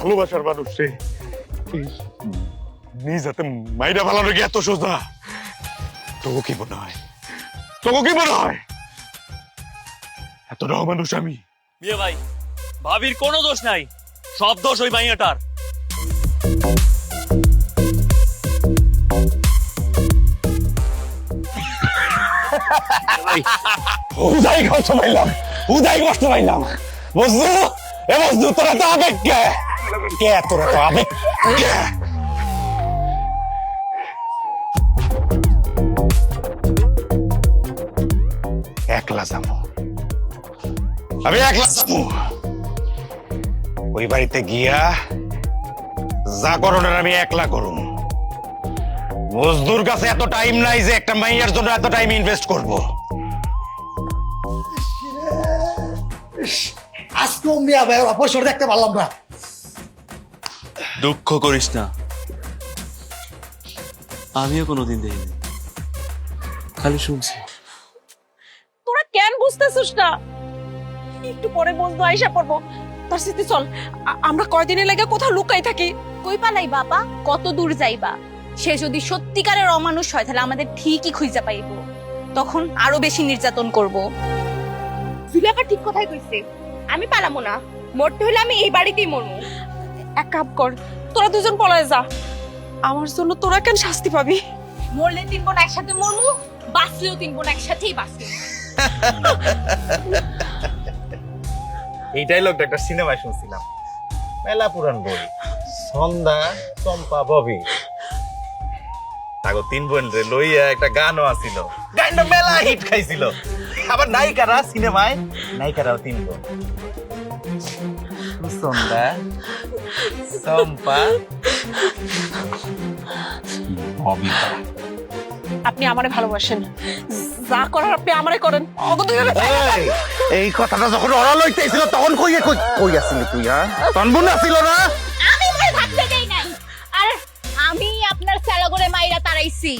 ভালোবাসার মানুষ এই নিজ হাতে মাইরা ভালানো এত সোজা? তোকে কি মনে হয়? তোকে কি মনে হয়? এত রহ মানুষ আমি। বিয়ে ভাই ভাবির কোনো দোষ নাই। সব দোষ ওই মাইয়াটার। উদাই কষ্ট পাইলাম। উদাই কষ্ট পাইলাম। বুঝলু এ বুঝলু তোরা তো আবেগ কে কে একলা যাব। আমি একলা ওই বাড়িতে গিয়া যা আমি একলা করুম। মজদুর কাছে এত টাইম নাই যে একটা মাইয়ার জন্য এত টাইম ইনভেস্ট করব। আজকেও মিয়া ভাই অপসর দেখতে পারলাম না। দুঃখ করিস না। আমিও কোনোদিন দেখিনি। খালি শুনছি। তোরা কেন বুঝতেছিস না? একটু পরে বলব আইসা পড়ব। তার সাথে চল। আমরা কয়দিনের লাগে কোথাও লুকাই থাকি। কই পালাই বাবা? কত দূর যাইবা? সে যদি সত্যিকারের অমানুষ হয় তাহলে আমাদের ঠিকই খুঁজে পাইব। তখন আরও বেশি নির্যাতন করব। জুলেখা ঠিক কথাই কইছে। আমি পালামো না। মরতে হলে আমি এই বাড়িতেই মরবো এক কাপ কর তোরা দুজন পলায় যা। আমার জন্য তোরা কেন শাস্তি পাবি? মরলে তিন বোন একসাথে মরমু বাঁচলেও তিন বোন একসাথেই বাঁচবো। এই ডায়লগটা একটা সিনেমায় শুনছিলাম। মেলা পুরান বই। সন্ধ্যা চম্পা ববি। তাগো তিন বোন রে লইয়া একটা গানও আছিল। গানটা মেলা হিট খাইছিল। আবার নায়িকারা সিনেমায় নায়িকারাও তিন বোন। সন্ধ্যা চম্পা। ববিতা। আপনি আমারে ভালোবাসেন। যা করার আপনি আমারে করেন। এই, কথাটা যখন ওরা লইতেছিল তখন কই কই কই আসিলি তুই হ্যাঁ? তখন বোন আসিল না? আমি থাকতে দেই নাই। আর আমি আপনার চেলা করে মাইরা তাড়াইছি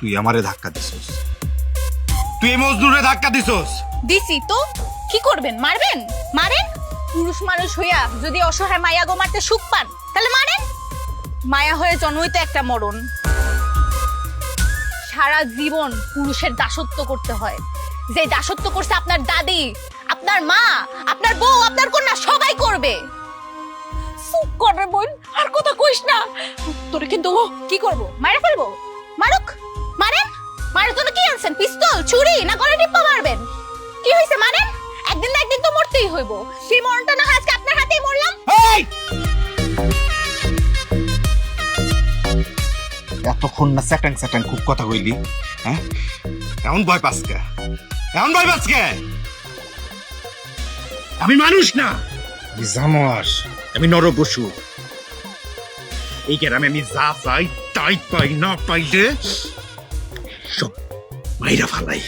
তুই আমারে ধাক্কা দিছস। তুই মজদুরে ধাক্কা দিছস। দিছি তো। কি করবেন? মারবেন? মারেন? পুরুষ মানুষ হইয়া যদি অসহায় মায়া গো মারতে সুখ পান, তাহলে মারেন মায়া হয়ে জন্মই তো একটা মরণ। সারা জীবন পুরুষের দাসত্ব করতে হয়। যে দাসত্ব করছে আপনার দাদি, আপনার মা, আপনার বউ, আপনার কন্যা, সবাই করবে। চুপ কর রে বোন, আর কথা কইস না। তোরে কিন্তু কি করব? মারা ফেলব? মারুক, মারেন? মারার জন্য কি আনছেন? পিস্তল, ছুরি না করে টিপ্পা মারবেন? কি হয়েছে মারেন? মরতেই হইব। সেই মরণটা না আজকে আপনার হাতেই মরলাম। এতক্ষণ না স্যাটাং স্যাটাং খুব কথা কইলি হ্যাঁ? এমন ভয় পাস কে? এমন ভয় পাস কে? আমি মানুষ না। আমি জানোয়ার আমি নরপশু। এই গ্রামে আমি যা চাই তাই পাই না পাইলে সব মাইরা ফালাই।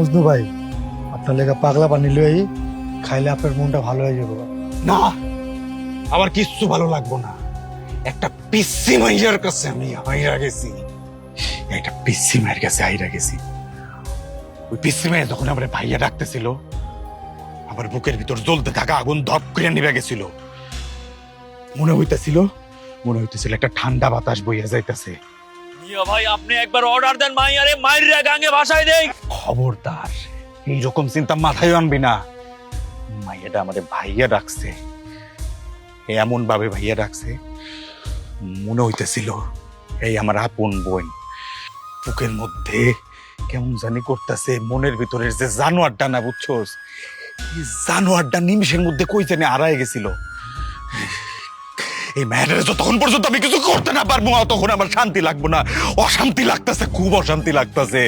মজনু ভাই আপনার লেগে পাগলা পানি লই খাইলে আপনার মনটা ভালো হয়ে যাবে। না আমার কিচ্ছু ভালো লাগবো না। একটা পিসি মাইয়ার কাছে আমি হাইরা গেছি। একটা পিসি মায়ের কাছে হাইরা গেছি। ওই পিসি মায়ের যখন আমার ভাইয়া ডাকতেছিল আমার বুকের ভিতর জ্বলতে থাকা আগুন ধপ করে নিভে গেছিল। মনে হইতেছিল মনে হইতেছিল একটা ঠান্ডা বাতাস বইয়া যাইতেছে। মিয়া ভাই আপনি একবার অর্ডার দেন মাইয়ারে মাইরিয়া গাঙ্গে ভাষায় দেই। খবরদার। এইরকম চিন্তা মাথায় আনবি না। মাইয়াটা আমাদের ভাইয়া ডাকছে। এমন ভাবে ভাইয়া ডাকছে, মনে হইতেছিল এই আমার আপন বোন। বুকের মধ্যে কেমন জানি করতেছে, মনের ভিতরের যে জানোয়ারটা না, বুঝছোস? জানোয়ারটা নিমিষের মধ্যে কই জানি আড়াই গেছিল। এই ম্যাটারে যতক্ষণ পর্যন্ত আমি কিছু করতে না পারব তখন আমার শান্তি লাগবো না। অশান্তি লাগতেছে খুব অশান্তি লাগতেছে।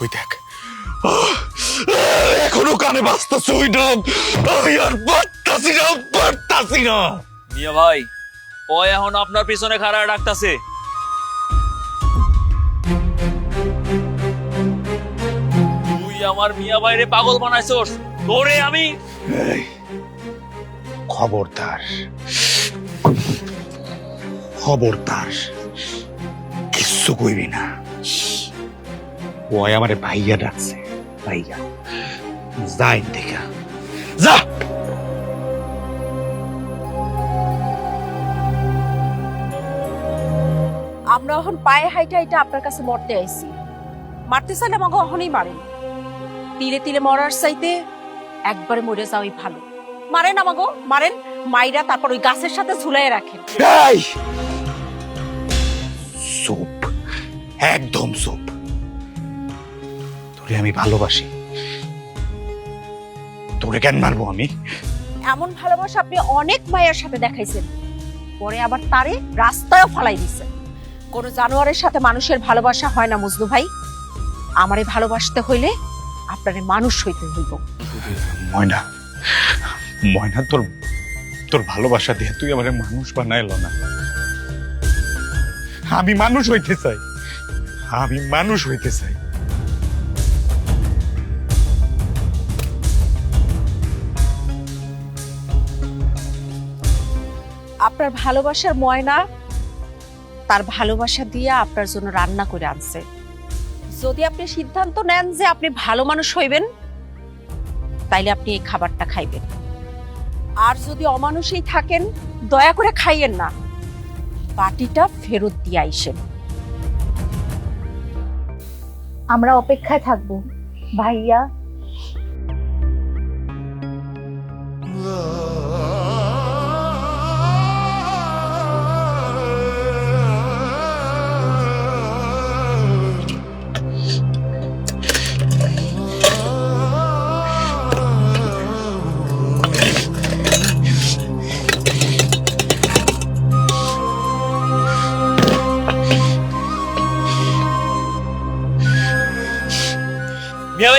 ওই দেখ। এখনও কানে বাজতেছে ওই ডাক আর পারতাছি না পারতাছি না। মিয়া ভাই ও এখন আপনার পিছনে খাড়া ডাকতাছে। তুই আমার মিয়া ভাইরে পাগল বানাইছস তোরে আমি খবরদার। খবরদার। কিচ্ছু কইবি না। ওই আমারে ভাইয়া ডাকছে। ভাইয়া, যাই দেখা। যা! আমরা এখন পায়ে হাইটা হাইটা আপনার কাছে মরতে আইছি। মারতে চাইলে আমাকে অহনই মারেন তিলে তিলে মরার চাইতে একবারে মরে যাওয়াই ভালো। মারেন আমাগো মারেন। মাইরা তারপর ওই গাছের সাথে ঝুলাই রাখেন। এই! চুপ একদম চুপ তোরে আমি ভালোবাসি। তোরে কেন মারবো আমি? এমন ভালোবাসা আপনি অনেক মায়ের সাথে দেখাইছেন। পরে আবার তারে রাস্তায়ও ফালাই দিছেন কোন জানোয়ারের সাথে মানুষের ভালোবাসা হয় না মজনু ভাই। আমারে ভালোবাসতে হইলে আপনারে মানুষ হইতে হইব। ময়না ময়না, তোর তোর ভালোবাসা দিয়ে তুই আমার মানুষ বানাইল না। আমি মানুষ হইতে চাই। আমি মানুষ হইতে চাই। আপনার ভালোবাসার ময়না তার ভালোবাসা দিয়ে আপনার জন্য রান্না করে আনছে। যদি আপনি সিদ্ধান্ত নেন যে আপনি ভালো মানুষ হইবেন, তাইলে আপনি এই খাবারটা খাইবেন। আর যদি অমানুষেই থাকেন, দয়া করে খাইয়েন না। বাটিটা ফেরত দিয়ে আইসেন। আমরা অপেক্ষায় থাকব। ভাইয়া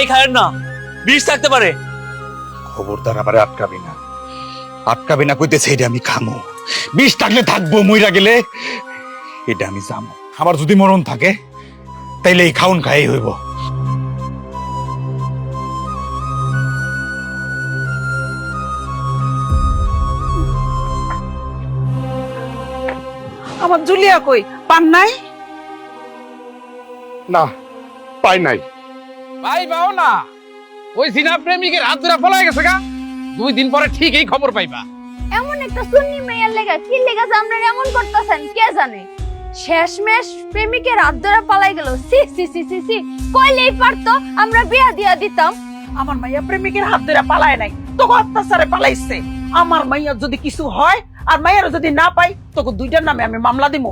ভাই খায়েন না। বিষ থাকতে পারে। খবরদার আমার আটকাবি না। আটকাবি না কইতেছে এটা আমি খামো। বিষ থাকলে থাকব মইরা গেলে এটা আমি জামো আমার যদি মরণ থাকে তাইলে এই খাউন খাই হইব। আমার জুলিয়া কই? পান নাই? না পাই নাই। ভাই পাও না। ওই সিনা প্রেমিকের হাত ধরে পলাই গেছে গা। দুই দিন পরে ঠিকই খবর পাইবা। এমন একটা সুন্নি মেয়ের লেগা কি লেগা যে আপনারা এমন করতেছেন কে জানে? শেষমেশ প্রেমিকের হাত ধরে পালাই গেল। সি সি সি সি সি কইলেই পারতো আমরা বিয়া দিয়া দিতাম। আমার মাইয়া প্রেমিকের হাত ধরে পালায় নাই তোকে অত্যাচারে পালাইছে। আমার মাইয়ার যদি কিছু হয় আর মাইয়ার যদি না পাই তোকে দুইটার নামে আমি মামলা দিমু।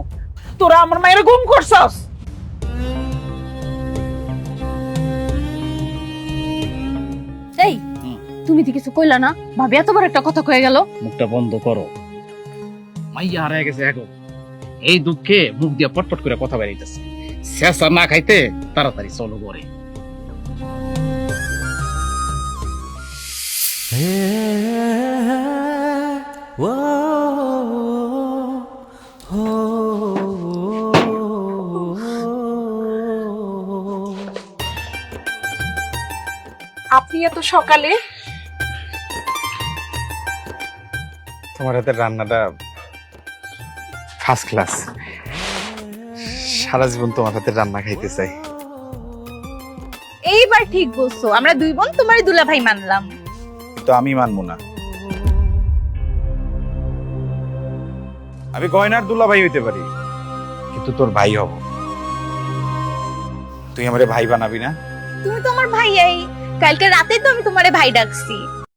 তোরা আমার মায়ের গুম করছস। তুমি তো কিছু কইলা না ভাবি এত বড় একটা কথা কয়ে গেল। মুখটা বন্ধ করো। মাইয়া হারায় গেছে এখন। এই দুঃখে মুখ দিয়ে পটপট করে কথা বেরিয়েছে। শেষা না খাইতে তাড়াতাড়ি চলো করে আপনি এত সকালে তোমার হাতের রান্নাটা ফার্স্ট ক্লাস সারা জীবন তোমার হাতের রান্না খাইতে চাই। এইবার ঠিক বলছো আমরা দুই বোন তোমারই দুলা ভাই মানলাম। কিন্তু আমি মানবো না। আমি গয়নার দুলা ভাই হইতে পারি কিন্তু তোর ভাই হব। তুই আমারে ভাই বানাবি না? তুমি তো আমার ভাইয়াই কালকে রাতে তো আমি তোমারে ভাই ডাকছি।